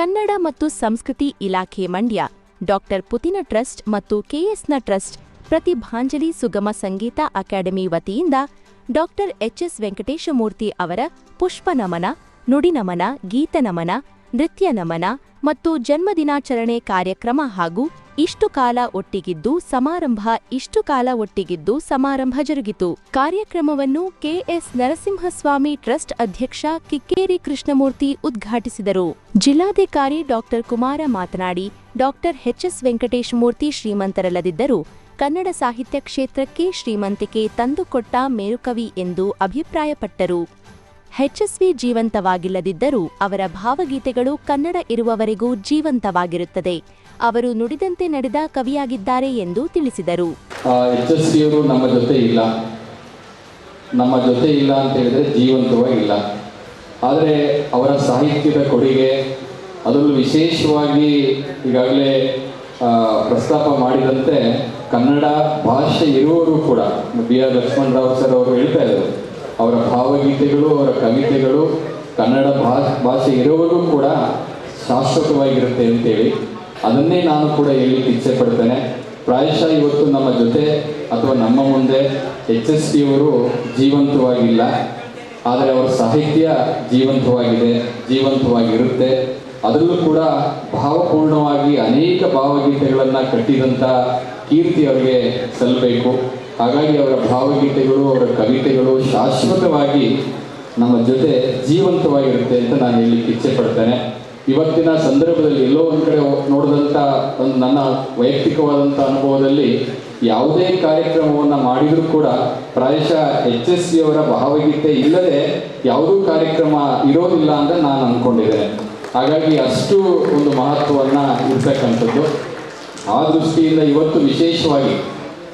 ಕನ್ನಡ ಮತ್ತು ಸಂಸ್ಕೃತಿ ಇಲಾಖೆ ಮಂಡ್ಯ ಡಾಕ್ಟರ್ ಪುತಿನ ಟ್ರಸ್ಟ್ ಮತ್ತು ಕೆಎಸ್ನ ಟ್ರಸ್ಟ್, ಪ್ರತಿಭಾಂಜಲಿ ಸುಗಮ ಸಂಗೀತ ಅಕಾಡೆಮಿ ವತಿಯಿಂದ ಡಾಕ್ಟರ್ ಎಚ್ಎಸ್ ವೆಂಕಟೇಶಮೂರ್ತಿ ಅವರ ಪುಷ್ಪ ನಮನ ನುಡಿನಮನ ಗೀತನಮನ ನೃತ್ಯ ನಮನ ಮತ್ತು ಜನ್ಮದಿನಾಚರಣೆ ಕಾರ್ಯಕ್ರಮ ಹಾಗೂ ಇಷ್ಟು ಕಾಲ ಒಟ್ಟಿಗಿದ್ದು ಸಮಾರಂಭ, ಇಷ್ಟು ಕಾಲ ಒಟ್ಟಿಗಿದ್ದು ಸಮಾರಂಭ ಜರುಗಿತು. ಕಾರ್ಯಕ್ರಮವನ್ನು ಕೆಎಸ್ ನರಸಿಂಹಸ್ವಾಮಿ ಟ್ರಸ್ಟ್ ಅಧ್ಯಕ್ಷ ಕಿಕ್ಕೇರಿ ಕೃಷ್ಣಮೂರ್ತಿ ಉದ್ಘಾಟಿಸಿದರು. ಜಿಲ್ಲಾಧಿಕಾರಿ ಡಾಕ್ಟರ್ ಕುಮಾರ ಮಾತನಾಡಿ, ಡಾಕ್ಟರ್ ಎಚ್ಎಸ್ ವೆಂಕಟೇಶಮೂರ್ತಿ ಶ್ರೀಮಂತರಲ್ಲದಿದ್ದರೂ ಕನ್ನಡ ಸಾಹಿತ್ಯ ಕ್ಷೇತ್ರಕ್ಕೆ ಶ್ರೀಮಂತಿಕೆ ತಂದುಕೊಟ್ಟ ಮೇರುಕವಿ ಎಂದು ಅಭಿಪ್ರಾಯಪಟ್ಟರು. ಹೆಚ್ಎಸ್ವಿ ಜೀವಂತವಾಗಿಲ್ಲದಿದ್ದರೂ ಅವರ ಭಾವಗೀತೆಗಳು ಕನ್ನಡ ಇರುವವರೆಗೂ ಜೀವಂತವಾಗಿರುತ್ತದೆ. ಅವರು ನುಡಿದಂತೆ ನಡೆದ ಕವಿಯಾಗಿದ್ದಾರೆ ಎಂದು ತಿಳಿಸಿದರು. ನಮ್ಮ ಜೊತೆ ಇಲ್ಲ. ನಮ್ಮ ಜೊತೆ ಇಲ್ಲ ಅಂತ ಹೇಳಿದ್ರೆ ಜೀವಂತವಾಗಿಲ್ಲ ಆದರೆ ಅವರ ಸಾಹಿತ್ಯದ ಕೊಡುಗೆ ಅದರಲ್ಲೂ ವಿಶೇಷವಾಗಿ ಈಗಾಗಲೇ ಪ್ರಸ್ತಾಪ ಮಾಡಿದಂತೆ ಕನ್ನಡ ಭಾಷೆ ಇರುವವರು ಕೂಡ, ಬಿ ಆರ್ ಲಕ್ಷ್ಮಣರಾವ್ ಸರ್ ಅವರು ಹೇಳ್ತಾ ಇದ್ದಾರೆ ಅವರ ಭಾವಗೀತೆಗಳು, ಅವರ ಕವಿತೆಗಳು, ಕನ್ನಡ ಭಾ ಭಾಷೆ ಇರುವವರೆಗೂ ಕೂಡ ಶಾಶ್ವತವಾಗಿರುತ್ತೆ ಅಂತೇಳಿ ಅದನ್ನೇ ನಾನು ಕೂಡ ಹೇಳಿ ಇಚ್ಛೆ ಪಡ್ತೇನೆ. ಪ್ರಾಯಶಃ ಇವತ್ತು ನಮ್ಮ ಜೊತೆ ಅಥವಾ ನಮ್ಮ ಮುಂದೆ ಎಚ್ ಎಸ್ ಟಿ ಅವರು ಜೀವಂತವಾಗಿಲ್ಲ. ಆದರೆ ಅವರ ಸಾಹಿತ್ಯ ಜೀವಂತವಾಗಿದೆ, ಜೀವಂತವಾಗಿರುತ್ತೆ. ಅದರಲ್ಲೂ ಕೂಡ ಭಾವಪೂರ್ಣವಾಗಿ ಅನೇಕ ಭಾವಗೀತೆಗಳನ್ನು ಕಟ್ಟಿದಂಥ ಕೀರ್ತಿ ಅವರಿಗೆ ಸಲ್ಲಬೇಕು ಹಾಗಾಗಿ ಅವರ ಭಾವಗೀತೆಗಳು, ಅವರ ಕವಿತೆಗಳು ಶಾಶ್ವತವಾಗಿ ನಮ್ಮ ಜೊತೆ ಜೀವಂತವಾಗಿರುತ್ತೆ ಅಂತ ನಾನು ಹೇಳಲಿಕ್ಕೆ ಇಚ್ಛೆ ಪಡ್ತೇನೆ ಇವತ್ತಿನ ಸಂದರ್ಭದಲ್ಲಿ ಎಲ್ಲೋ ಒಂದು ಕಡೆ ನೋಡಿದಂಥ ಒಂದು ನನ್ನ ವೈಯಕ್ತಿಕವಾದಂಥ ಅನುಭವದಲ್ಲಿ ಯಾವುದೇ ಕಾರ್ಯಕ್ರಮವನ್ನು ಮಾಡಿದರೂ ಕೂಡ ಪ್ರಾಯಶಃ ಎಚ್ ಎಸ್ ಸಿ ಅವರ ಭಾವಗೀತೆ ಇಲ್ಲದೆ ಯಾವುದೂ ಕಾರ್ಯಕ್ರಮ ಇರೋದಿಲ್ಲ ಅಂತ ನಾನು ಅಂದ್ಕೊಂಡಿದ್ದೇನೆ ಹಾಗಾಗಿ ಅಷ್ಟು ಒಂದು ಮಹತ್ವವನ್ನು ಇರ್ತಕ್ಕಂಥದ್ದು. ಆ ದೃಷ್ಟಿಯಿಂದ ಇವತ್ತು ವಿಶೇಷವಾಗಿ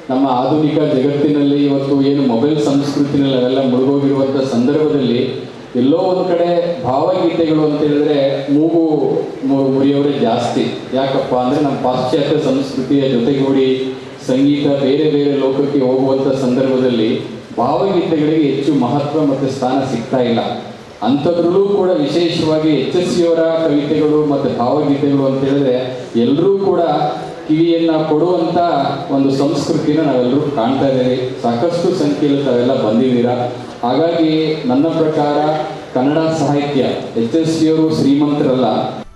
ನಮ್ಮ ಆಧುನಿಕ ಜಗತ್ತಿನಲ್ಲಿ ಇವತ್ತು ಏನು ಮೊಬೈಲ್ ಸಂಸ್ಕೃತಿನಲ್ಲಿ ಅವೆಲ್ಲ ಮುಳುಗೋಗಿರುವಂಥ ಸಂದರ್ಭದಲ್ಲಿ ಎಲ್ಲೋ ಒಂದು ಕಡೆ ಭಾವಗೀತೆಗಳು ಅಂತ ಹೇಳಿದ್ರೆ ಮೂಗು ಮುರಿಯವರೇ ಜಾಸ್ತಿ. ಯಾಕಪ್ಪ ಅಂದರೆ ನಮ್ಮ ಪಾಶ್ಚಾತ್ಯ ಸಂಸ್ಕೃತಿಯ ಜೊತೆಗೂಡಿ ಸಂಗೀತ ಬೇರೆ ಬೇರೆ ಲೋಕಕ್ಕೆ ಹೋಗುವಂಥ ಸಂದರ್ಭದಲ್ಲಿ ಭಾವಗೀತೆಗಳಿಗೆ ಹೆಚ್ಚು ಮಹತ್ವ ಮತ್ತು ಸ್ಥಾನ ಸಿಗ್ತಾ ಇಲ್ಲ. ಅಂಥದ್ರಲ್ಲೂ ಕೂಡ ವಿಶೇಷವಾಗಿ ಎಚ್ ಎಸ್ ಸಿಯವರ ಕವಿತೆಗಳು ಮತ್ತು ಭಾವಗೀತೆಗಳು ಅಂತ ಹೇಳಿದ್ರೆ ಎಲ್ಲರೂ ಕೂಡ ಕಿವಿಯನ್ನ ಕೊಡುವಂತ ಒಂದು ಸಂಸ್ಕೃತಿನ ನಾವೆಲ್ಲರೂ ಕಾಣ್ತಾ ಇದ್ದೀವಿ. ಸಾಕಷ್ಟು ಸಂಖ್ಯೆಯಲ್ಲಿ ತಾವೆಲ್ಲ ಬಂದಿದ್ದೀರಾ. ಹಾಗಾಗಿ ನನ್ನ ಪ್ರಕಾರ ಕನ್ನಡ ಸಾಹಿತ್ಯ ಎಚ್ ಎಸ್ ಸಿಯವರು ಶ್ರೀಮಂತರಲ್ಲ.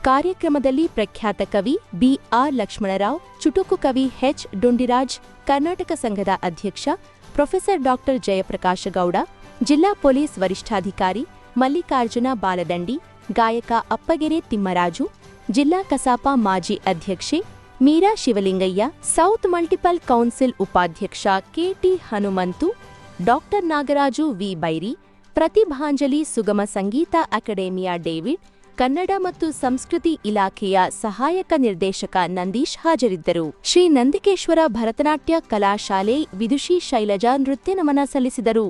ಕಾರ್ಯಕ್ರಮದಲ್ಲಿ ಪ್ರಖ್ಯಾತ ಕವಿ ಬಿ ಆರ್ ಲಕ್ಷ್ಮಣರಾವ್, ಚುಟುಕು ಕವಿ ಎಚ್. ಡುಂಡಿರಾಜ್, ಕರ್ನಾಟಕ ಸಂಘದ ಅಧ್ಯಕ್ಷ ಪ್ರೊಫೆಸರ್ ಡಾಕ್ಟರ್ ಜಯಪ್ರಕಾಶ ಗೌಡ, ಜಿಲ್ಲಾ ಪೊಲೀಸ್ ವರಿಷ್ಠಾಧಿಕಾರಿ ಮಲ್ಲಿಕಾರ್ಜುನ ಬಾಲದಂಡಿ, ಗಾಯಕ ಅಪ್ಪಗೆರೆ ತಿಮ್ಮರಾಜು, ಜಿಲ್ಲಾ ಕಸಾಪ ಮಾಜಿ ಅಧ್ಯಕ್ಷೆ Meera Shivalingaiah, south multiple council ಉಪಾಧ್ಯಕ್ಷ KT Hanumanthu, doctor Nagaraju V Byri, Pratibhanjali Sugama ಸಂಗೀತ ಅಕಾಡೆಮಿಯ ಡೇವಿಡ್, ಕನ್ನಡ ಮತ್ತು ಸಂಸ್ಕೃತಿ ಇಲಾಖೆಯ ಸಹಾಯಕ ನಿರ್ದೇಶಕ ನಂದೀಶ್ ಹಾಜರಿದ್ದರು. ಶ್ರೀ ನಂದಿಕೇಶ್ವರ ಭರತನಾಟ್ಯ ಕಲಾಶಾಲೆ ವಿದುಷಿ ಶೈಲಜಾ ನೃತ್ಯ ನಮನ ಸಲ್ಲಿಸಿದರು.